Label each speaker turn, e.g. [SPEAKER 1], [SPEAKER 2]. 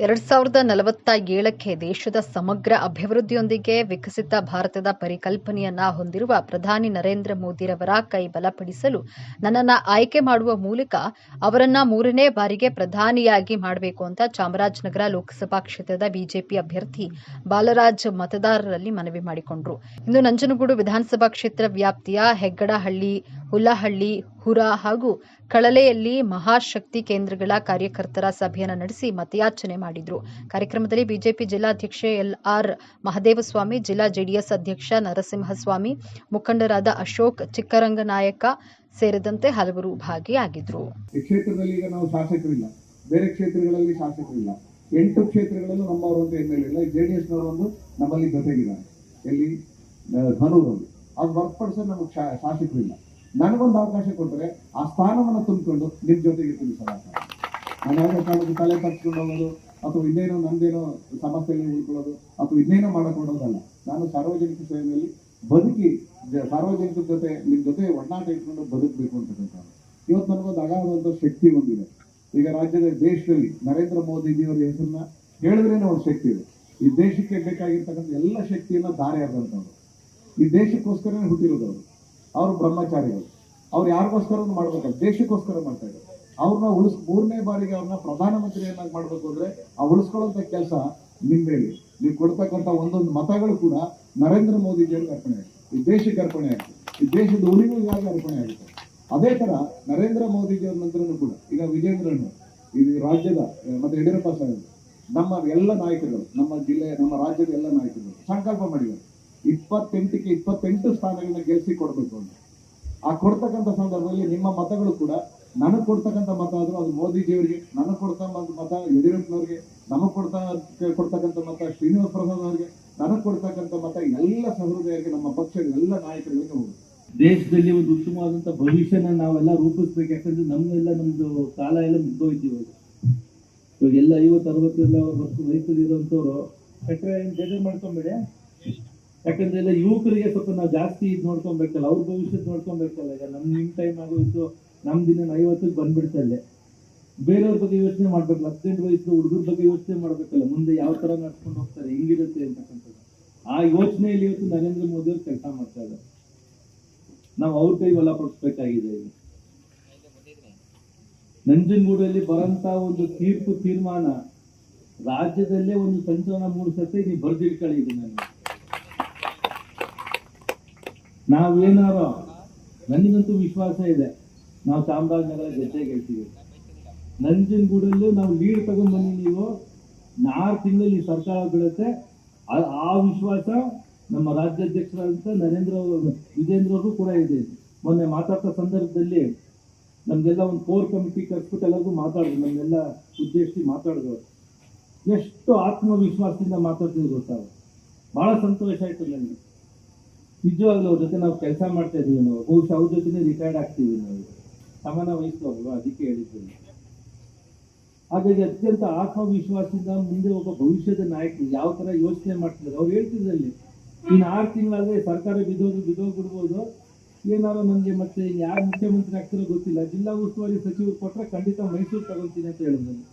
[SPEAKER 1] ಎರಡ್ ಸಾವಿರದ ನಲವತ್ತ ಏಳಕ್ಕೆ ದೇಶದ ಸಮಗ್ರ ಅಭಿವೃದ್ಧಿಯೊಂದಿಗೆ ವಿಕಸಿತ ಭಾರತದ ಪರಿಕಲ್ಪನೆಯನ್ನ ಹೊಂದಿರುವ ಪ್ರಧಾನಿ ನರೇಂದ್ರ ಮೋದಿರವರ ಕೈ ಬಲಪಡಿಸಲು ನನ್ನನ್ನ ಆಯ್ಕೆ ಮಾಡುವ ಮೂಲಕ ಅವರನ್ನ ಮೂರನೇ ಬಾರಿಗೆ ಪ್ರಧಾನಿಯಾಗಿ ಮಾಡಬೇಕು ಅಂತ ಚಾಮರಾಜನಗರ ಲೋಕಸಭಾ ಕ್ಷೇತ್ರದ ಬಿಜೆಪಿ ಅಭ್ಯರ್ಥಿ ಬಾಲರಾಜ್ ಮತದಾರರಲ್ಲಿ ಮನವಿ ಮಾಡಿಕೊಂಡರು. ಇಂದು ನಂಜನಗೂಡು ವಿಧಾನಸಭಾ ಕ್ಷೇತ್ರ ವ್ಯಾಪ್ತಿಯ ಹೆಗ್ಗಡಹಳ್ಳಿ ಹುಲಹಳ್ಳಿ ಹುರ ಹಾಗೂ ಕಳಲೆಯಲ್ಲಿ ಮಹಾಶಕ್ತಿ ಕೇಂದ್ರಗಳ ಕಾರ್ಯಕರ್ತರ ಸಭೆಯನ್ನು ನಡೆಸಿ ಮತಯಾಚನೆ ಮಾಡಿದ್ರು. ಕಾರ್ಯಕ್ರಮದಲ್ಲಿ ಬಿಜೆಪಿ ಜಿಲ್ಲಾಧ್ಯಕ್ಷೆ ಎಲ್ ಆರ್ ಮಹದೇವಸ್ವಾಮಿ, ಜಿಲ್ಲಾ ಜೆಡಿಎಸ್ ಅಧ್ಯಕ್ಷ ನರಸಿಂಹಸ್ವಾಮಿ, ಮುಖಂಡರಾದ ಅಶೋಕ್ ಚಿಕ್ಕರಂಗನಾಯಕ ಸೇರಿದಂತೆ ಹಲವರು ಭಾಗಿಯಾಗಿದ್ರು.
[SPEAKER 2] ಈ ಕ್ಷೇತ್ರದಲ್ಲಿ ಈಗ ನಾವು ಶಾಸಕರಿಲ್ಲ. ಬೇರೆ ಕ್ಷೇತ್ರಗಳಲ್ಲಿ ಶಾಸಕರಿಲ್ಲ. ಎಂಟು ಕ್ಷೇತ್ರಗಳಲ್ಲೂ ನಮ್ಮವರು ಅಂತ ಎಂ ಎಲ್ ಇಲ್ಲ. ಜೆ ಡಿ ಎಸ್ನವರು ಒಂದು ನಮ್ಮಲ್ಲಿ ಜೊತೆಗಿದ್ದಾರೆ. ಎಲ್ಲಿ? ಧನೂರಲ್ಲಿ. ಅದು ಹೊರತುಪಡಿಸಿ ನಮಗೆ ಶಾ, ಶಾಸಕರಿಲ್ಲ. ನನಗೊಂದು ಅವಕಾಶ ಕೊಟ್ಟರೆ ಆ ಸ್ಥಾನವನ್ನು ತುಂಬಿಕೊಂಡು ನಿಮ್ಮ ಜೊತೆಗೆ ತಿಳಿಸಲ್ಲ ನಾನು ಯಾವುದೇ ಕಾರಣಕ್ಕೂ ತಲೆ ತಪ್ಪಿಸ್ಕೊಂಡು ಹೋಗೋದು? ಅಥವಾ ಇನ್ನೇನೋ ನಂದೇನೋ ಸಮಸ್ಯೆಗಳು ಉಳ್ಕೊಳ್ಳೋದು ಅಥವಾ ಇನ್ನೇನೋ ಮಾಡಿಕೊಳ್ಳೋದಲ್ಲ. ನಾನು ಸಾರ್ವಜನಿಕ ಸೇವೆಯಲ್ಲಿ ಬದುಕಿ ಸಾರ್ವಜನಿಕ ಜೊತೆ ನಿಮ್ಮ ಜೊತೆ ಒಡನಾಟ ಇಟ್ಕೊಂಡು ಬದುಕಬೇಕು ಅಂತಕ್ಕಂಥದ್ದು ಇವತ್ತು ನನಗೊಂದು ಅಗಾಧವಂಥ ಶಕ್ತಿ ಹೊಂದಿದೆ. ಈಗ ರಾಜ್ಯದ ದೇಶದಲ್ಲಿ ನರೇಂದ್ರ ಮೋದಿಜಿಯವರ ಹೆಸರನ್ನ ಹೇಳಿದ್ರೇನೆ ಒಂದು ಶಕ್ತಿ ಇದೆ. ಈ ದೇಶಕ್ಕೆ ಬೇಕಾಗಿರ್ತಕ್ಕಂಥ ಎಲ್ಲ ಶಕ್ತಿಯನ್ನ ದಾರಿ ಆದಂಥವ್ರು ಈ ದೇಶಕ್ಕೋಸ್ಕರನೇ ಹುಟ್ಟಿರೋದು ಅವರು. ಅವರು ಬ್ರಹ್ಮಚಾರಿಗಳು. ಅವ್ರು ಯಾರಿಗೋಸ್ಕರ ಮಾಡ್ಬೇಕಲ್ಲ ದೇಶಕ್ಕೋಸ್ಕರ ಮಾಡ್ತಾ ಇದ್ದಾರೆ. ಅವ್ರನ್ನ ಉಳಿಸ್, ಮೂರನೇ ಬಾರಿಗೆ ಅವ್ರನ್ನ ಪ್ರಧಾನಮಂತ್ರಿಯನ್ನಾಗಿ ಮಾಡ್ಬೇಕು ಅಂದ್ರೆ ಆ ಉಳಿಸ್ಕೊಳ್ಳೋಂಥ ಕೆಲಸ ನಿಮ್ಮ ಮೇಲೆ ನೀವು ಕೊಡ್ತಕ್ಕಂಥ ಒಂದೊಂದು ಮತಗಳು ಕೂಡ ನರೇಂದ್ರ ಮೋದಿಜಿಯವ್ರಿಗೆ ಅರ್ಪಣೆ ಈ ದೇಶಕ್ಕೆ ಅರ್ಪಣೆ ಆಗುತ್ತೆ ಈ ದೇಶದ ಉಳಿವಿಗಾಗಿ ಅರ್ಪಣೆ ಆಗುತ್ತೆ? ಅದೇ ತರ ನರೇಂದ್ರ ಮೋದಿಜಿಯವ್ರ ನಂತರನೂ ಕೂಡ, ಈಗ ವಿಜೇಂದ್ರನು, ಈ ರಾಜ್ಯದ ಮತ್ತು ಮತ್ತೆ ಯಡಿಯೂರಪ್ಪ ಸಾಹೇಬ್ ನಮ್ಮ ಎಲ್ಲ ನಾಯಕರುಗಳು, ನಮ್ಮ ಜಿಲ್ಲೆ ನಮ್ಮ ರಾಜ್ಯದ ಎಲ್ಲ ನಾಯಕರುಗಳು, ಸಂಕಲ್ಪ ಮಾಡಿದ್ದಾರೆ. ಇಪ್ಪತ್ತೆಂಟಕ್ಕೆ ಇಪ್ಪತ್ತೆಂಟು ಸ್ಥಾನಗಳನ್ನ ಗೆಲ್ಸಿ ಕೊಡಬೇಕು ಅಂತ. ಆ ಕೊಡ್ತಕ್ಕಂಥ ಸಂದರ್ಭದಲ್ಲಿ ನಿಮ್ಮ ಮತಗಳು ಕೂಡ ನನಗೆ ಕೊಡ್ತಕ್ಕಂಥ ಮತ ಆದ್ರೂ ಅದು ಮೋದಿಜಿಯವರಿಗೆ ನನಗೆ ಕೊಡ್ತಾ ಮತ ಯಡಿಯೂರಪ್ಪನವ್ರಿಗೆ ನಮಗೆ ಕೊಡ್ತಾ ಕೊಡ್ತಕ್ಕಂಥ ಮತ ಶ್ರೀನಿವಾಸ ಪ್ರಸಾದ್ ಅವರಿಗೆ ನನಗೆ ಕೊಡ್ತಕ್ಕಂಥ ಮತ ಎಲ್ಲ ಸಹೃದಯರಿಗೆ ನಮ್ಮ ಪಕ್ಷದ ಎಲ್ಲ ನಾಯಕರಿಗೆ ಹೋಗುತ್ತೆ
[SPEAKER 3] ದೇಶದಲ್ಲಿ ಒಂದು ಉತ್ತಮವಾದಂತ ಭವಿಷ್ಯನ ನಾವೆಲ್ಲ ರೂಪಿಸ್ಬೇಕು ಯಾಕಂದ್ರೆ ನಮ್ಗೆಲ್ಲ ನಮ್ದು ಕಾಲ ಎಲ್ಲ ಮುಗ್ದೋಯ್ತು ಇವಾಗ. ಇವಾಗ ಎಲ್ಲ ಐವತ್ತು ಅರವತ್ತೆಲ್ಲ ವರ್ಷ ವಯಸ್ಸಲ್ಲಿ ಇರೋಂಥವ್ರು ಕಟ್ಟರೆ ಏನ್ ಬೇಜಾರು ಮಾಡ್ಕೊಂಬೇಡಿ. ಯಾಕಂದ್ರೆ ಎಲ್ಲ ಯುವಕರಿಗೆ ಸ್ವಲ್ಪ ನಾವು ಜಾಸ್ತಿ ಇದು ನೋಡ್ಕೊಬೇಕಲ್ಲ ಅವ್ರ ಭವಿಷ್ಯದ ನೋಡ್ಕೊಬೇಕಲ್ಲ. ಈಗ ನಮ್ ನಿಮ್ ಟೈಮ್ ಆಗೋಯ್ತು ನಮ್ ದಿನ ಐವತ್ತಕ್ಕೆ ಬಂದ್ಬಿಡ್ತಲ್ಲೇ ಬೇರೆಯವ್ರ ಬಗ್ಗೆ ಯೋಚನೆ ಮಾಡ್ಬೇಕು ಹದಿನೆಂಟು ವಯಸ್ಸು ಹುಡುಗರ ಬಗ್ಗೆ ಯೋಚನೆ ಮಾಡ್ಬೇಕಲ್ಲ, ಮುಂದೆ ಯಾವ ತರ ನಡ್ಸ್ಕೊಂಡು ಹೋಗ್ತಾರೆ, ಹೆಂಗಿರುತ್ತೆ ಅಂತಕ್ಕಂಥದ್ದು. ಆ ಯೋಚನೆಯಲ್ಲಿ ಇವತ್ತು ನರೇಂದ್ರ ಮೋದಿ ಅವರು ಕೆಲಸ ಮಾಡ್ತಾ ಇದ್ದಾರೆ. ನಾವು ಅವ್ರ ಕೈ ಬಲ ಪಡಿಸ್ಬೇಕಾಗಿದೆ ಇಲ್ಲಿ. ನಂಜನಗೂಡಲ್ಲಿ ಬರಂತ ಒಂದು ತೀರ್ಪು ತೀರ್ಮಾನ, ರಾಜ್ಯದಲ್ಲೇ ಒಂದು ಸಂಚಲನ ಮೂಡಿಸತ್ತೆ ನೀವು ಬರ್ದಿಟ್ಕೊಳ್ಳಿ ನಾನು ನನಗೆ ನಾವೇನಾರೋ, ನನಗಂತೂ ವಿಶ್ವಾಸ ಇದೆ. ನಾವು ಚಾಮರಾಜನಗರ ಜೊತೆ ಹೇಳ್ತೀವಿ. ನಂಜನಗೂಡಲ್ಲೂ ನಾವು ಲೀಡ್ ತಗೊಂಡ್ ಬನ್ನಿ ನೀವು. ನಾಲ್ಕು ತಿಂಗಳಲ್ಲಿ ಸರ್ಕಾರ ಬೀಳುತ್ತೆ. ಆ- ವಿಶ್ವಾಸ ನಮ್ಮ ರಾಜ್ಯಾಧ್ಯಕ್ಷರಾದಂಥ ನರೇಂದ್ರ ವಿಜೇಂದ್ರ ಅವರು ಕೂಡ ಇದೆ. ಮೊನ್ನೆ ಮಾತಾಡ್ತಾ ಸಂದರ್ಭದಲ್ಲಿ ನಮಗೆಲ್ಲ ಒಂದು ಕೋರ್ ಕಮಿಟಿ ಕರ್ಸ್ಬಿಟ್ಟು ಎಲ್ಲರಿಗೂ ಮಾತಾಡಿದ್ರು ನಮ್ಮೆಲ್ಲ ಉದ್ದೇಶಿಸಿ ಮಾತಾಡಿದ್ರು ಎಷ್ಟು ಆತ್ಮವಿಶ್ವಾಸದಿಂದ ಮಾತಾಡ್ತೀವಿ ಗೊತ್ತಾ? ಭಾಳ ಸಂತೋಷ ಆಯ್ತು ನನಗೆ ನಿಜವಾಗ್ಲೂ ಅವ್ರ ಜೊತೆ ನಾವು ಕೆಲಸ ಮಾಡ್ತಾ ಇದೀವಿ ನಾವು. ಬಹುಶಃ ಅವ್ರ ಜೊತೆನೇ ರಿಟೈರ್ಡ್ ಆಗ್ತೀವಿ ನಾವು. ಸಮಾನ ವಯಸ್ಸು ಅಲ್ವಾ? ಅದಕ್ಕೆ ಹೇಳಿದ್ದೇನೆ. ಹಾಗಾಗಿ ಅತ್ಯಂತ ಆತ್ಮವಿಶ್ವಾಸದಿಂದ ಮುಂದೆ ಒಬ್ಬ ಭವಿಷ್ಯದ ನಾಯಕರು ಯಾವ ತರ ಯೋಚನೆ ಮಾಡ್ತಿದ್ದಾರೆ? ಅವ್ರು ಹೇಳ್ತಿದ್ರಲ್ಲಿ ಇನ್ನು ಆರು ತಿಂಗಳಾದ್ರೆ ಸರ್ಕಾರ ಬಿದ್ದೋದು ಬಿದ್ದೋಗ್ಬಿಡ್ಬೋದು. ಏನಾದ್ರು ನನಗೆ ಮತ್ತೆ ಯಾರು ಮುಖ್ಯಮಂತ್ರಿ ಆಗ್ತಾರೋ ಗೊತ್ತಿಲ್ಲ. ಜಿಲ್ಲಾ ಉಸ್ತುವಾರಿ ಸಚಿವರು ಕೊಟ್ರೆ ಖಂಡಿತ ಮೈಸೂರು ತಗೊಳ್ತೀನಿ ಅಂತ ಹೇಳಿದ್ರು